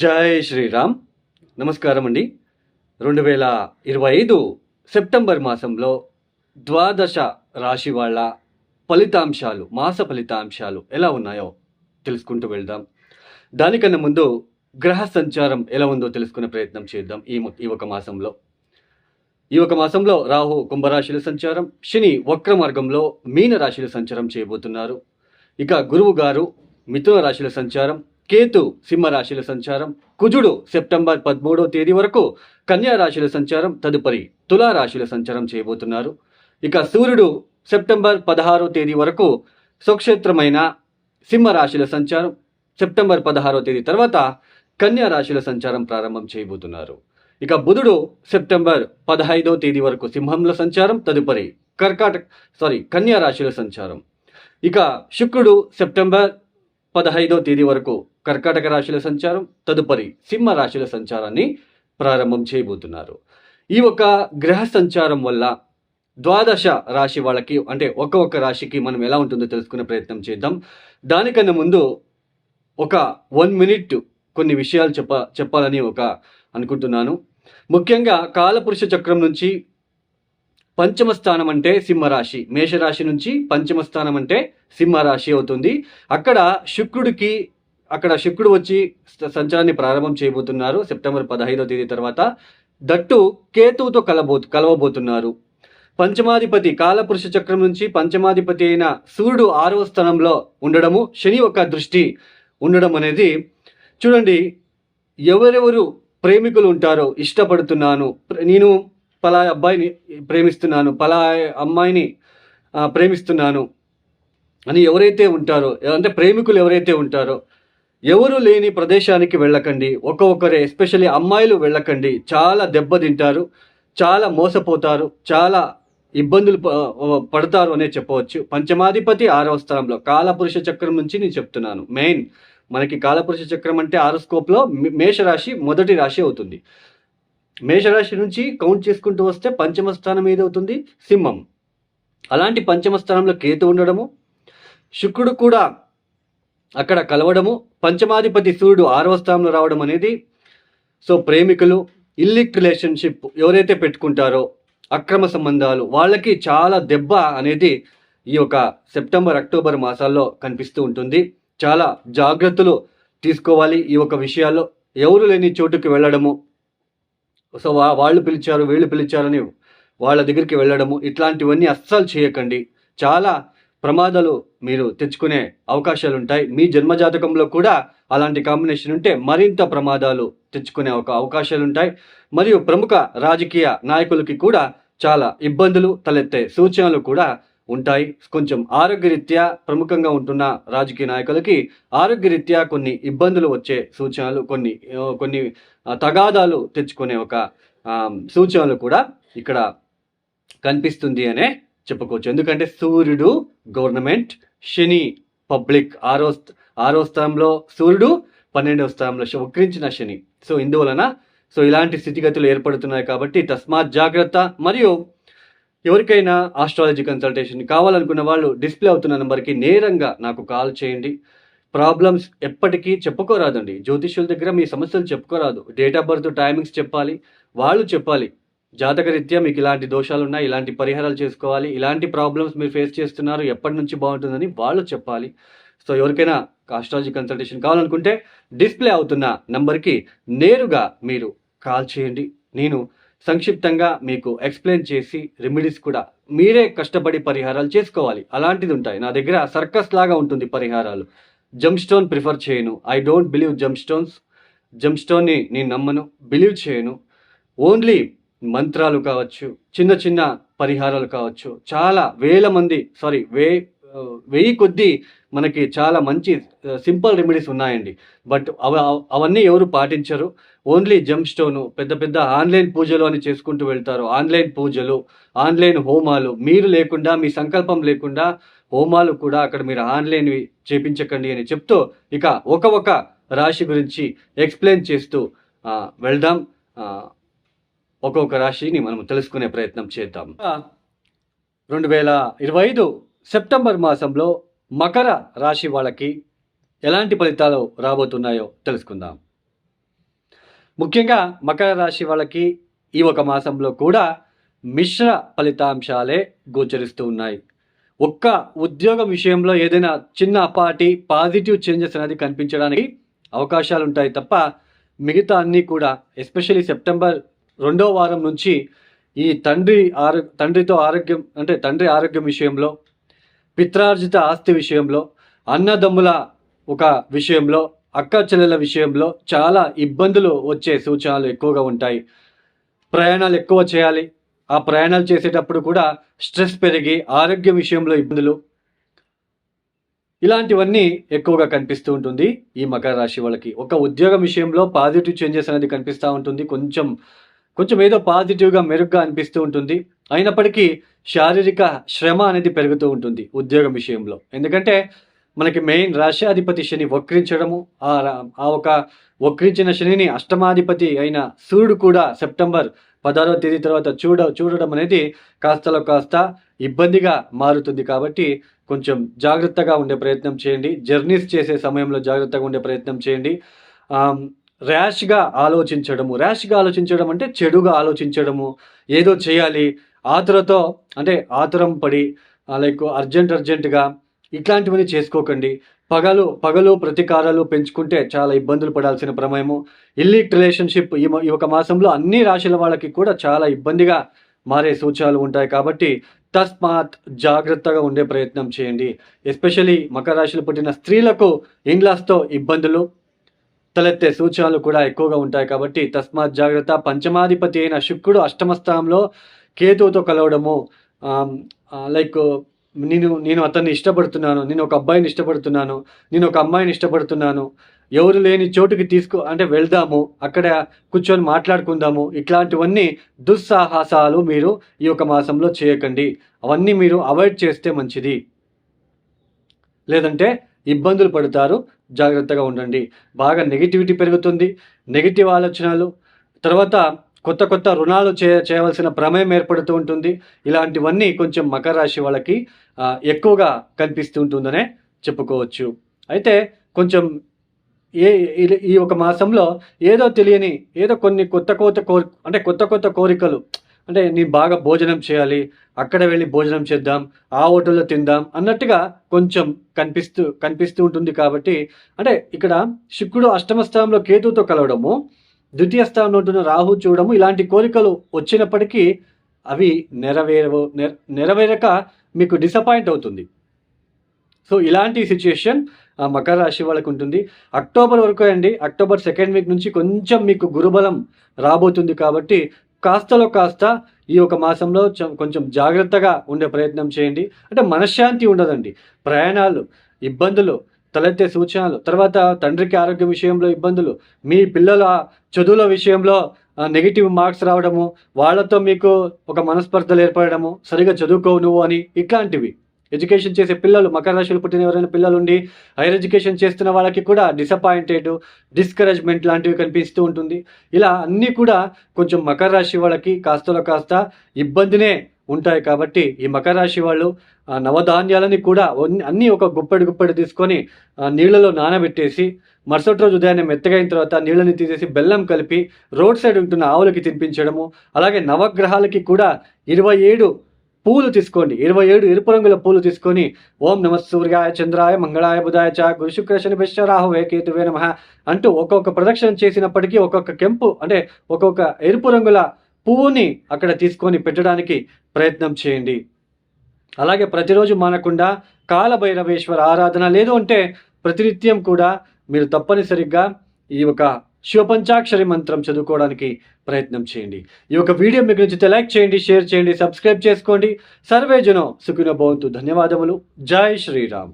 జై శ్రీరామ్. నమస్కారం అండి రెండు వేల ఇరవై ఐదు సెప్టెంబర్ మాసంలో ద్వాదశ రాశి వాళ్ళ ఫలితాంశాలు మాస ఫలితాంశాలు ఎలా ఉన్నాయో తెలుసుకుంటూ వెళ్దాం. దానికన్నా ముందు గ్రహ సంచారం ఎలా ఉందో తెలుసుకునే ప్రయత్నం చేద్దాం ఈ ఈ ఒక మాసంలో. ఈ ఒక మాసంలో రాహు కుంభరాశిల సంచారం శని వక్ర మార్గంలో మీన రాశిల సంచారం చేయబోతున్నారు. ఇక గురువు గారు మిథున రాశిల సంచారం కేతు సింహ రాశిల సంచారం కుజుడు సెప్టెంబర్ పదమూడవ తేదీ వరకు కన్యా రాశిల సంచారం తదుపరి తులా రాశిల సంచారం చేయబోతున్నారు. ఇక సూర్యుడు సెప్టెంబర్ పదహారో తేదీ వరకు స్వక్షేత్రమైన సింహరాశిల సంచారం సెప్టెంబర్ పదహారో తేదీ తర్వాత కన్యా రాశిల సంచారం ప్రారంభం చేయబోతున్నారు. ఇక బుధుడు సెప్టెంబర్ పదహైదో తేదీ వరకు సింహంలో సంచారం తదుపరి కర్కాటక సారీ కన్యా రాశిల సంచారం. ఇక శుక్రుడు సెప్టెంబర్ పదహైదో తేదీ వరకు కర్కాటక రాశుల సంచారం తదుపరి సింహ రాశిల సంచారాన్ని ప్రారంభం చేయబోతున్నారు. ఈ ఒక గ్రహ సంచారం వల్ల ద్వాదశ రాశి వాళ్ళకి అంటే ఒక్కొక్క ఒక్క రాశికి మనం ఎలా ఉంటుందో తెలుసుకునే ప్రయత్నం చేద్దాం. దానికన్నా ముందు ఒక వన్ మినిట్ కొన్ని విషయాలు చెప్ప చెప్పాలని ఒక అనుకుంటున్నాను. ముఖ్యంగా కాలపురుష చక్రం నుంచి పంచమ స్థానం అంటే సింహరాశి. మేషరాశి నుంచి పంచమ స్థానం అంటే సింహరాశి అవుతుంది. అక్కడ శుక్రుడికి అక్కడ శుక్రుడు వచ్చి సంచారాన్ని ప్రారంభం చేయబోతున్నారు. సెప్టెంబర్ పదహైదో తేదీ తర్వాత. దట్టు కేతువుతో కలబో కలవబోతున్నారు. పంచమాధిపతి కాలపురుష చక్రం నుంచి పంచమాధిపతి అయిన సూర్యుడు ఆరవ స్థానంలో ఉండడము శని ఒక దృష్టి ఉండడం అనేది చూడండి ఎవరెవరు ప్రేమికులు ఉంటారో ఇష్టపడుతున్నాను ప్ర- నేను పలా అబ్బాయిని ప్రేమిస్తున్నాను పలా అమ్మాయిని ప్రేమిస్తున్నాను అని ఎవరైతే ఉంటారో అంటే ప్రేమికులు ఎవరైతే ఉంటారో ఎవరు లేని ప్రదేశానికి వెళ్ళకండి. ఒక్కొక్కరే ఎస్పెషల్లీ అమ్మాయిలు వెళ్ళకండి. చాలా దెబ్బతింటారు చాలా మోసపోతారు చాలా ఇబ్బందులు ప- పడతారు అనే చెప్పవచ్చు. పంచమాధిపతి ఆరవ స్థానంలో కాలపురుష చక్రం నుంచి నేను చెప్తున్నాను. మెయిన్ మనకి కాలపురుష చక్రం అంటే ఆరోస్కోప్లో మే- మేషరాశి మొదటి రాశి అవుతుంది. మేషరాశి నుంచి కౌంట్ చేసుకుంటూ వస్తే పంచమ స్థానం ఏదవుతుంది? సింహం. అలాంటి పంచమ స్థానంలో కేతు ఉండడము శుక్రుడు కూడా అక్కడ కలవడము పంచమాధిపతి సూర్యుడు ఆరవ స్థానంలో రావడం అనేది సో ప్రేమికులు ఇల్లిక్ రిలేషన్షిప్ ఎవరైతే పెట్టుకుంటారో అక్రమ సంబంధాలు వాళ్ళకి చాలా దెబ్బ అనేది ఈ యొక్క సెప్టెంబర్ అక్టోబర్ మాసాల్లో కనిపిస్తూ ఉంటుంది. చాలా జాగ్రత్తలు తీసుకోవాలి ఈ యొక్క విషయాల్లో. ఎవరు లేని చోటుకి వెళ్ళడము సో వా- వాళ్ళు పిలిచారు వీళ్ళు పిలిచారని వాళ్ళ దగ్గరికి వెళ్ళడము ఇట్లాంటివన్నీ అస్సలు చేయకండి. చాలా ప్రమాదాలు మీరు తెచ్చుకునే అవకాశాలు ఉంటాయి మీ జన్మజాతకంలో కూడా అలాంటి కాంబినేషన్ ఉంటే మరింత ప్రమాదాలు తెచ్చుకునే ఒక అవకాశాలు ఉంటాయి మరియు ప్రముఖ రాజకీయ నాయకులకి కూడా చాలా ఇబ్బందులు తలెత్తే సూచనలు కూడా ఉంటాయి. కొంచెం ఆరోగ్యరీత్యా ప్రముఖంగా ఉంటున్న రాజకీయ నాయకులకి ఆరోగ్యరీత్యా కొన్ని ఇబ్బందులు వచ్చే సూచనలు కొన్ని కొన్ని తగాదాలు తెచ్చుకునే ఒక సూచనలు కూడా ఇక్కడ కనిపిస్తుంది అనే చెప్పుకోవచ్చు. ఎందుకంటే సూర్యుడు గవర్నమెంట్ శని పబ్లిక్. ఆరో ఆరో స్థానంలో సూర్యుడు పన్నెండవ స్థానంలో వక్రించిన శని. సో ఇందువలన సో ఇలాంటి స్థితిగతులు ఏర్పడుతున్నాయి కాబట్టి తస్మాత్ జాగ్రత్త. మరియు ఎవరికైనా ఆస్ట్రాలజీ కన్సల్టేషన్ కావాలనుకున్న వాళ్ళు డిస్ప్లే అవుతున్న నెంబర్కి నేరంగా నాకు కాల్ చేయండి. ప్రాబ్లమ్స్ ఎప్పటికీ చెప్పుకోరాదండి. జ్యోతిష్యుల దగ్గర మీ సమస్యలు చెప్పుకోరాదు. డేట్ ఆఫ్ బర్త్ టైమింగ్స్ చెప్పాలి. వాళ్ళు చెప్పాలి. జాతకరీత్యా మీకు ఇలాంటి దోషాలు ఉన్నాయి ఇలాంటి పరిహారాలు చేసుకోవాలి ఇలాంటి ప్రాబ్లమ్స్ మీరు ఫేస్ చేస్తున్నారు ఎప్పటి నుంచి బాగుంటుందని వాళ్ళు చెప్పాలి. సో ఎవరికైనా ఆస్ట్రాలజీ కన్సల్టేషన్ కావాలనుకుంటే డిస్ప్లే అవుతున్న నెంబర్కి నేరుగా మీరు కాల్ చేయండి. నేను సంక్షిప్తంగా మీకు ఎక్స్ప్లెయిన్ చేసి రెమెడీస్ కూడా మీరే కష్టపడి పరిహారాలు చేసుకోవాలి. అలాంటిది ఉంటాయి. నా దగ్గర సర్కస్ లాగా ఉంటుంది పరిహారాలు. జంప్ స్టోన్ ప్రిఫర్ చేయను. I don't believe gem stones gem స్టోన్ని నేను నమ్మను. బిలీవ్ చేయను. ఓన్లీ మంత్రాలు కావచ్చు చిన్న చిన్న పరిహారాలు కావచ్చు. చాలా వేల మంది సారీ వే వెయ్యి కొద్దీ మనకి చాలా మంచి సింపుల్ రెమెడీస్ ఉన్నాయండి. బట్ అవ అవన్నీ ఎవరు పాటించరు. ఓన్లీ జంప్ స్టోను పెద్ద పెద్ద ఆన్లైన్ పూజలు అని చేసుకుంటూ వెళ్తారు. ఆన్లైన్ పూజలు ఆన్లైన్ హోమాలు మీరు లేకుండా మీ సంకల్పం లేకుండా హోమాలు కూడా అక్కడ మీరు ఆన్లైన్ చేపించకండి అని చెప్తూ ఇక ఒక ఒక రాశి గురించి ఎక్స్ప్లెయిన్ చేస్తూ వెళ్దాం. ఒక్కొక్క రాశిని మనం తెలుసుకునే ప్రయత్నం చేద్దాం. రెండు వేల ఇరవై ఐదు సెప్టెంబర్ మాసంలో మకర రాశి వాళ్ళకి ఎలాంటి ఫలితాలు రాబోతున్నాయో తెలుసుకుందాం. ముఖ్యంగా మకర రాశి వాళ్ళకి ఈ ఒక మాసంలో కూడా మిశ్ర ఫలితాంశాలే గోచరిస్తూ ఉన్నాయి. ఒక్క ఉద్యోగం విషయంలో ఏదైనా చిన్న అపాటి పాజిటివ్ చేంజెస్ అనేది కనిపించడానికి అవకాశాలు ఉంటాయి తప్ప మిగతా అన్నీ కూడా ఎస్పెషల్లీ సెప్టెంబర్ రెండో వారం నుంచి ఈ తండ్రి ఆరో తండ్రితో ఆరోగ్యం అంటే తండ్రి ఆరోగ్యం విషయంలో పిత్రార్జిత ఆస్తి విషయంలో అన్నదమ్ముల ఒక విషయంలో అక్క చెల్లెల విషయంలో చాలా ఇబ్బందులు వచ్చే సూచనలు ఎక్కువగా ఉంటాయి. ప్రయాణాలు ఎక్కువ చేయాలి. ఆ ప్రయాణాలు చేసేటప్పుడు కూడా స్ట్రెస్ పెరిగి ఆరోగ్య విషయంలో ఇబ్బందులు ఇలాంటివన్నీ ఎక్కువగా కనిపిస్తూ ఉంటుంది ఈ మకర రాశి వాళ్ళకి. ఒక ఉద్యోగం విషయంలో పాజిటివ్ చేంజెస్ అనేది కనిపిస్తూ ఉంటుంది. కొంచెం కొంచెం ఏదో పాజిటివ్గా మెరుగ్గా అనిపిస్తూ ఉంటుంది. అయినప్పటికీ శారీరక శ్రమ అనేది పెరుగుతూ ఉంటుంది ఉద్యోగం విషయంలో. ఎందుకంటే మనకి మెయిన్ రాష్ట్రాధిపతి శని వక్రించడము ఆ రా- ఆ ఒక వక్రించిన శనిని అష్టమాధిపతి అయిన సూర్యుడు కూడా సెప్టెంబర్ పదహారవ తేదీ తర్వాత చూడ చూడడం అనేది కాస్తలో కాస్త ఇబ్బందిగా మారుతుంది కాబట్టి కొంచెం జాగ్రత్తగా ఉండే ప్రయత్నం చేయండి. జర్నీస్ చేసే సమయంలో జాగ్రత్తగా ఉండే ప్రయత్నం చేయండి. ర్యాష్గా ఆలోచించడము. ర్యాష్గా ఆలోచించడం అంటే చెడుగా ఆలోచించడము. ఏదో చేయాలి. ఆతురతో అంటే ఆతురం పడి లైక్ అర్జెంట్ అర్జెంటుగా ఇట్లాంటివన్నీ చేసుకోకండి. పగలు పగలు ప్రతీకారాలు పెంచుకుంటే చాలా ఇబ్బందులు పడాల్సిన ప్రమేయము. ఇల్లీ రిలేషన్షిప్ ఈ ఈ ఒక మాసంలో అన్ని రాశుల వాళ్ళకి కూడా చాలా ఇబ్బందిగా మారే సూచనలు ఉంటాయి కాబట్టి తస్మాత్ జాగ్రత్తగా ఉండే ప్రయత్నం చేయండి. ఎస్పెషలీ మకర రాశిలో పుట్టిన స్త్రీలకు ఇంగ్లాస్తో ఇబ్బందులు తలెత్తే సూచనలు కూడా ఎక్కువగా ఉంటాయి కాబట్టి తస్మాత్ జాగ్రత్త. పంచమాధిపతి అయిన శుక్రుడు అష్టమ స్థానంలో కేతువుతో కలవడము లైక్ నేను నేను అతన్ని ఇష్టపడుతున్నాను నేను ఒక అబ్బాయిని ఇష్టపడుతున్నాను నేను ఒక అమ్మాయిని ఇష్టపడుతున్నాను ఎవరు లేని చోటుకి తీసుకు అంటే వెళ్దాము అక్కడ కూర్చొని మాట్లాడుకుందాము ఇట్లాంటివన్నీ దుస్సాహసాలు మీరు ఈ యొక్క మాసంలో చేయకండి. అవన్నీ మీరు అవాయిడ్ చేస్తే మంచిది. లేదంటే ఇబ్బందులు పడతారు జాగ్రత్తగా ఉండండి. బాగా నెగిటివిటీ పెరుగుతుంది నెగిటివ్ ఆలోచనలు తర్వాత కొత్త కొత్త రుణాలు చే చేయవలసిన ప్రమేయం ఏర్పడుతూ ఉంటుంది. ఇలాంటివన్నీ కొంచెం మకర రాశి వాళ్ళకి ఎక్కువగా కనిపిస్తూ ఉంటుందనే చెప్పుకోవచ్చు. అయితే కొంచెం ఏ ఈ- ఈ ఒక మాసంలో ఏదో తెలియని ఏదో కొన్ని కొత్త కొత్త కోరి అంటే కొత్త కొత్త కోరికలు అంటే నేను బాగా భోజనం చేయాలి అక్కడ వెళ్ళి భోజనం చేద్దాం ఆ హోటల్లో తిందాం అన్నట్టుగా కొంచెం కనిపిస్తూ కనిపిస్తూ ఉంటుంది కాబట్టి అంటే ఇక్కడ శుక్రుడు అష్టమ స్థానంలో కేతువుతో కలవడము ద్వితీయ స్థానంలో ఉంటున్న రాహు చూడము ఇలాంటి కోరికలు వచ్చినప్పటికీ అవి నెరవేరవు నెర- నెరవేరక మీకు డిసప్పాయింట్ అవుతుంది. సో ఇలాంటి సిచ్యుయేషన్ మకర రాశి వాళ్ళకు ఉంటుంది. అక్టోబర్ వరకు అండి అక్టోబర్ సెకండ్ వీక్ నుంచి కొంచెం మీకు గురుబలం రాబోతుంది కాబట్టి కాస్తలో కాస్త ఈ ఒక మాసంలో కొంచెం జాగ్రత్తగా ఉండే ప్రయత్నం చేయండి. అంటే మనశ్శాంతి ఉండదండి. ప్రయాణాలు ఇబ్బందులు తలెత్తే సూచనలు తర్వాత తండ్రికి ఆరోగ్య విషయంలో ఇబ్బందులు మీ పిల్లల చదువుల విషయంలో నెగిటివ్ మార్క్స్ రావడము వాళ్ళతో మీకు ఒక మనస్పర్ధలు ఏర్పడము సరిగా చదువుకోవు నువ్వు అని ఇట్లాంటివి. ఎడ్యుకేషన్ చేసే పిల్లలు మకర రాశిలో పుట్టిన ఎవరైనా పిల్లలు ఉండి హైయర్ ఎడ్యుకేషన్ చేస్తున్న వాళ్ళకి కూడా డిసప్పాయింటెడ్ డిస్కరేజ్మెంట్ లాంటివి కనిపిస్తూ ఉంటుంది. ఇలా అన్నీ కూడా కొంచెం మకర రాశి వాళ్ళకి కాస్తలో కాస్త ఇబ్బందినే ఉంటాయి కాబట్టి ఈ మకర రాశి వాళ్ళు నవధాన్యాలని కూడా అన్నీ ఒక గుప్పెడు గుప్పెడు తీసుకొని నీళ్ళలో నానబెట్టేసి మరుసటి రోజు ఉదయాన్నే మెత్తగైన తర్వాత నీళ్ళని తీసేసి బెల్లం కలిపి రోడ్ సైడ్ ఉంటున్న ఆవులకి తినిపించడము అలాగే నవగ్రహాలకి కూడా ఇరవై ఏడు పూలు తీసుకోండి. ఇరవై ఏడు ఎరుపు రంగుల పూలు తీసుకొని ఓం నమ సూర్యాయ చంద్రాయ మంగళాయ బుధాయ చ గురు శుక్ర శని రాహువే కేతువే నమ అంటూ ఒక్కొక్క ప్రదక్షిణ చేసినప్పటికీ ఒక్కొక్క కెంపు అంటే ఒక్కొక్క ఎరుపు రంగుల పువ్వుని అక్కడ తీసుకొని పెట్టడానికి ప్రయత్నం చేయండి. అలాగే ప్రతిరోజు మానకుండా కాలభైరవేశ్వర ఆరాధన లేదు అంటే ప్రతినిత్యం కూడా మీరు తప్పనిసరిగా ఈ ఒక శివపంచాక్షరి మంత్రం చదువుకోవడానికి ప్రయత్నం చేయండి. ఈ యొక్క వీడియో మీకు నచ్చితే లైక్ చేయండి షేర్ చేయండి సబ్స్క్రైబ్ చేసుకోండి. సర్వే జనం భవంతు. ధన్యవాదములు. జై శ్రీరామ్.